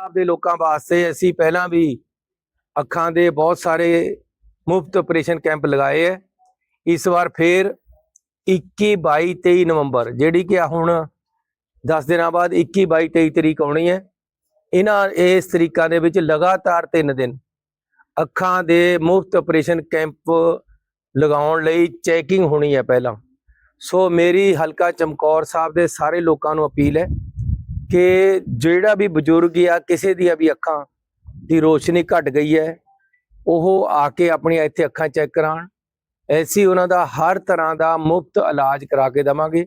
ਪੰਜਾਬ ਦੇ ਲੋਕਾਂ ਵਾਸਤੇ ਅਸੀਂ ਪਹਿਲਾਂ ਵੀ ਅੱਖਾਂ ਦੇ ਬਹੁਤ ਸਾਰੇ ਮੁਫਤ ਆਪਰੇਸ਼ਨ ਕੈਂਪ ਲਗਾਏ ਹੈ। ਇਸ ਵਾਰ ਫੇਰ 21 22 23 ਨਵੰਬਰ, ਜਿਹੜੀ ਕਿ ਹੁਣ 10 ਦਿਨਾਂ ਬਾਅਦ 21 22 23 ਤਰੀਕ ਆਉਣੀ ਹੈ। ਇਹਨਾਂ ਇਸ ਤਰੀਕਾਂ ਦੇ ਵਿੱਚ ਲਗਾਤਾਰ 3 ਦਿਨ ਅੱਖਾਂ ਦੇ ਮੁਫਤ ਆਪਰੇਸ਼ਨ ਕੈਂਪ ਲਗਾਉਣ ਲਈ ਚੈਕਿੰਗ ਹੋਣੀ ਹੈ ਪਹਿਲਾਂ। ਸੋ ਮੇਰੀ ਹਲਕਾ ਚਮਕੌਰ ਸਾਹਿਬ ਦੇ ਸਾਰੇ ਲੋਕਾਂ ਨੂੰ ਅਪੀਲ ਹੈ ਕਿ ਜਿਹੜਾ ਵੀ ਬਜ਼ੁਰਗ ਆ, ਕਿਸੇ ਦੀਆਂ ਵੀ ਅੱਖਾਂ ਦੀ ਰੋਸ਼ਨੀ ਘਟ ਗਈ ਹੈ, ਉਹ ਆ ਕੇ ਆਪਣੀਆਂ ਇੱਥੇ ਅੱਖਾਂ ਚੈੱਕ ਕਰਾਉਣ। ਐਸੀ ਉਹਨਾਂ ਦਾ ਹਰ ਤਰ੍ਹਾਂ ਦਾ ਮੁਫਤ ਇਲਾਜ ਕਰਾ ਕੇ ਦਵਾਂਗੇ।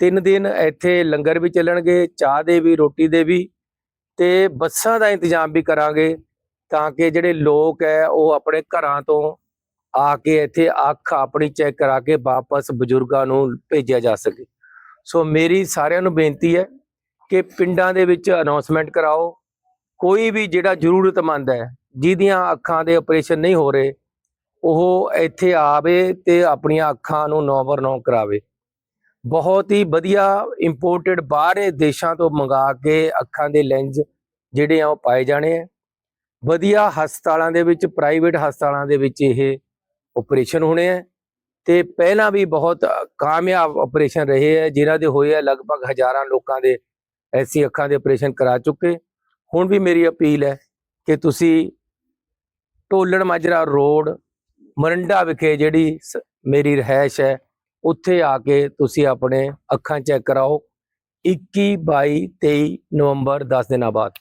ਤਿੰਨ ਦਿਨ ਇੱਥੇ ਲੰਗਰ ਵੀ ਚੱਲਣਗੇ, ਚਾਹ ਦੇ ਵੀ, ਰੋਟੀ ਦੇ ਵੀ, ਤੇ ਬੱਸਾਂ ਦਾ ਇੰਤਜ਼ਾਮ ਵੀ ਕਰਾਂਗੇ ਤਾਂ ਕਿ ਜਿਹੜੇ ਲੋਕ ਹੈ, ਉਹ ਆਪਣੇ ਘਰਾਂ ਤੋਂ ਆ ਕੇ ਇੱਥੇ ਅੱਖ ਆਪਣੀ ਚੈੱਕ ਕਰਾ ਕੇ ਵਾਪਸ ਬਜ਼ੁਰਗਾਂ ਨੂੰ ਭੇਜਿਆ ਜਾ ਸਕੇ। ਸੋ ਮੇਰੀ ਸਾਰਿਆਂ ਨੂੰ ਬੇਨਤੀ ਹੈ ਕਿ ਪਿੰਡਾਂ ਦੇ ਵਿੱਚ ਅਨਾਉਂਸਮੈਂਟ ਕਰਾਓ। ਕੋਈ ਵੀ ਜਿਹੜਾ ਜ਼ਰੂਰਤਮੰਦ ਹੈ, ਜਿਹਦੀਆਂ ਅੱਖਾਂ ਦੇ ਆਪਰੇਸ਼ਨ ਨਹੀਂ ਹੋ ਰਹੇ, ਉਹ ਇੱਥੇ ਆਵੇ ਤੇ ਆਪਣੀਆਂ ਅੱਖਾਂ ਨੂੰ ਨੌਬਰ ਨੌ ਕਰਾਵੇ। ਬਹੁਤ ਹੀ ਵਧੀਆ ਇੰਪੋਰਟਡ ਬਾਹਰੇ ਦੇਸ਼ਾਂ ਤੋਂ ਮੰਗਾ ਕੇ ਅੱਖਾਂ ਦੇ ਲੈਂਜ ਜਿਹੜੇ ਆ ਉਹ ਪਾਏ ਜਾਣੇ ਆ। ਵਧੀਆ ਹਸਪਤਾਲਾਂ ਦੇ ਵਿੱਚ ਪ੍ਰਾਈਵੇਟ ਹਸਪਤਾਲਾਂ ਦੇ ਵਿੱਚ ਇਹ ਆਪਰੇਸ਼ਨ ਹੋਣੇ ਆ। ਤੇ ਪਹਿਲਾਂ ਵੀ ਬਹੁਤ ਕਾਮਯਾਬ ਆਪਰੇਸ਼ਨ ਰਹੇ ਹੈ ਜਿਨ੍ਹਾਂ ਦੇ ਹੋਏ ਆ ਲਗਭਗ ਹਜ਼ਾਰਾਂ ਲੋਕਾਂ ਦੇ ਐਸੀ ਅੱਖਾਂ ਦੇ ਆਪਰੇਸ਼ਨ ਕਰਾ ਚੁੱਕੇ। ਹੁਣ ਵੀ ਮੇਰੀ ਅਪੀਲ ਹੈ ਕਿ ਤੁਸੀਂ ਢੋਲਣ ਮਾਜਰਾ ਰੋਡ, ਮਰੰਡਾ ਵਿਖੇ ਜਿਹੜੀ ਮੇਰੀ ਰਹਿائش ਹੈ, ਉੱਥੇ ਆ ਕੇ ਤੁਸੀਂ ਆਪਣੇ ਅੱਖਾਂ ਚੈੱਕ ਕਰਾਓ। 21 22 23 ਨਵੰਬਰ 10 ਦਿਨਾਂ ਬਾਅਦ।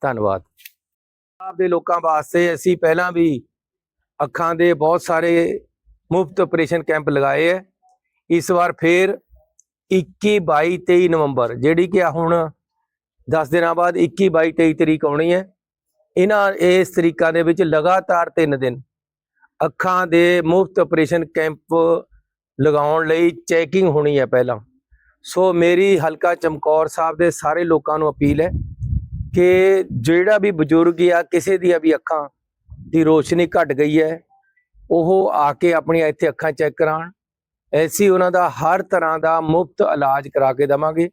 ਧੰਨਵਾਦ। ਆਪ ਦੇ ਲੋਕਾਂ ਵਾਸਤੇ ਅਸੀਂ ਪਹਿਲਾਂ ਵੀ ਅੱਖਾਂ ਦੇ ਬਹੁਤ ਸਾਰੇ ਮੁਫਤ ਆਪਰੇਸ਼ਨ ਕੈਂਪ ਲਗਾਏ ਹੈ। ਇਸ ਵਾਰ ਫੇਰ 21 22 23 ਨਵੰਬਰ, ਜਿਹੜੀ ਕਿ ਹੁਣ 10 ਦਿਨਾਂ ਬਾਅਦ 21 22 23 ਤਰੀਕ ਆਉਣੀ ਹੈ। ਇਹਨਾਂ ਇਸ ਤਰੀਕਾਂ ਦੇ ਵਿੱਚ ਲਗਾਤਾਰ 3 ਦਿਨ ਅੱਖਾਂ ਦੇ ਮੁਫਤ ਆਪਰੇਸ਼ਨ ਕੈਂਪ ਲਗਾਉਣ ਲਈ ਚੈਕਿੰਗ ਹੋਣੀ ਹੈ ਪਹਿਲਾਂ। ਸੋ ਮੇਰੀ ਹਲਕਾ ਚਮਕੌਰ ਸਾਹਿਬ ਦੇ ਸਾਰੇ ਲੋਕਾਂ ਨੂੰ ਅਪੀਲ ਹੈ ਕਿ ਜਿਹੜਾ ਵੀ ਬਜ਼ੁਰਗ ਆ ਕਿਸੇ ਦੀਆਂ ਵੀ ਅੱਖਾਂ ਦੀ ਰੋਸ਼ਨੀ ਘਟ ਗਈ ਹੈ, ਉਹ ਆ ਕੇ ਆਪਣੀਆਂ ਇੱਥੇ ਅੱਖਾਂ ਚੈੱਕ ਕਰਾਉਣ। ਐਸੀ ਉਹਨਾਂ ਦਾ ਹਰ ਤਰ੍ਹਾਂ ਦਾ ਮੁਫਤ ਇਲਾਜ ਕਰਾ ਕੇ ਦਵਾਂਗੇ।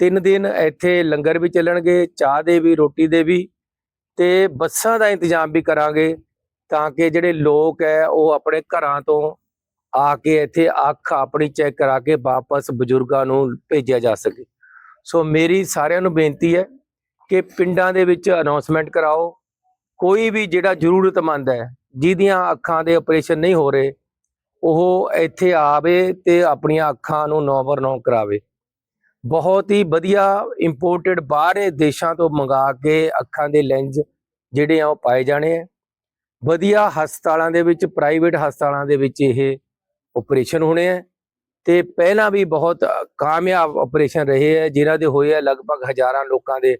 ਤਿੰਨ ਦਿਨ ਇੱਥੇ ਲੰਗਰ ਵੀ ਚੱਲਣਗੇ, ਚਾਹ ਦੇ ਵੀ, ਰੋਟੀ ਦੇ ਵੀ ਤੇ ਬੱਸਾਂ ਦਾ ਇੰਤਜ਼ਾਮ ਵੀ ਕਰਾਂਗੇ ਤਾਂ ਕਿ ਜਿਹੜੇ ਲੋਕ ਹੈ ਉਹ ਆਪਣੇ ਘਰਾਂ ਤੋਂ ਆ ਕੇ ਇੱਥੇ ਅੱਖ ਆਪਣੀ ਚੈੱਕ ਕਰਾ ਕੇ ਵਾਪਸ ਬਜ਼ੁਰਗਾਂ ਨੂੰ ਭੇਜਿਆ ਜਾ ਸਕੇ। ਸੋ ਮੇਰੀ ਸਾਰਿਆਂ ਨੂੰ ਬੇਨਤੀ ਹੈ ਕਿ ਪਿੰਡਾਂ ਦੇ ਵਿੱਚ ਅਨਾਉਂਸਮੈਂਟ ਕਰਾਓ। ਕੋਈ ਵੀ ਜਿਹੜਾ ਜ਼ਰੂਰਤਮੰਦ ਹੈ, ਜਿਹਦੀਆਂ ਅੱਖਾਂ ਦੇ ਆਪਰੇਸ਼ਨ ਨਹੀਂ ਹੋ ਰਹੇ, ਉਹ ਇੱਥੇ ਆਵੇ ਤੇ ਆਪਣੀਆਂ ਅੱਖਾਂ ਨੂੰ ਨੌਬਰ ਨੌ ਕਰਾਵੇ। ਬਹੁਤ ਹੀ ਵਧੀਆ ਇੰਪੋਰਟਡ ਬਾਹਰੇ ਦੇਸ਼ਾਂ ਤੋਂ ਮੰਗਾ ਕੇ ਅੱਖਾਂ ਦੇ ਲੈਂਜ ਜਿਹੜੇ ਆ ਉਹ ਪਾਏ ਜਾਣੇ ਆ। ਵਧੀਆ ਹਸਪਤਾਲਾਂ ਦੇ ਵਿੱਚ ਪ੍ਰਾਈਵੇਟ ਹਸਪਤਾਲਾਂ ਦੇ ਵਿੱਚ ਇਹ ਆਪਰੇਸ਼ਨ ਹੋਣੇ ਆ ਤੇ ਪਹਿਲਾਂ ਵੀ ਬਹੁਤ ਕਾਮਯਾਬ ਆਪਰੇਸ਼ਨ ਰਹੇ ਆ, ਜਿਨ੍ਹਾਂ ਦੇ ਹੋਏ ਆ ਲਗਭਗ ਹਜ਼ਾਰਾਂ ਲੋਕਾਂ ਦੇ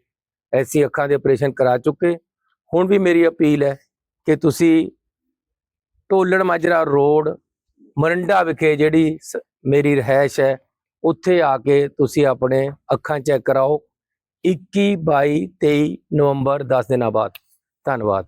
ਐਸੀ ਅੱਖਾਂ ਦੇ ਆਪਰੇਸ਼ਨ ਕਰਾ ਚੁੱਕੇ। ਹੁਣ ਵੀ ਮੇਰੀ ਅਪੀਲ ਹੈ ਕਿ ਤੁਸੀਂ ਢੋਲਣ ਮਾਜਰਾ ਰੋਡ, ਮਰੰਡਾ ਵਿਖੇ ਜਿਹੜੀ ਮੇਰੀ ਰਹਿਸ਼ ਹੈ ਉੱਥੇ ਆ ਕੇ ਤੁਸੀਂ ਆਪਣੇ ਅੱਖਾਂ ਚੈੱਕ ਕਰਾਓ। 21 22 23 ਨਵੰਬਰ 10 ਦਿਨਾਂ ਬਾਅਦ। ਧੰਨਵਾਦ।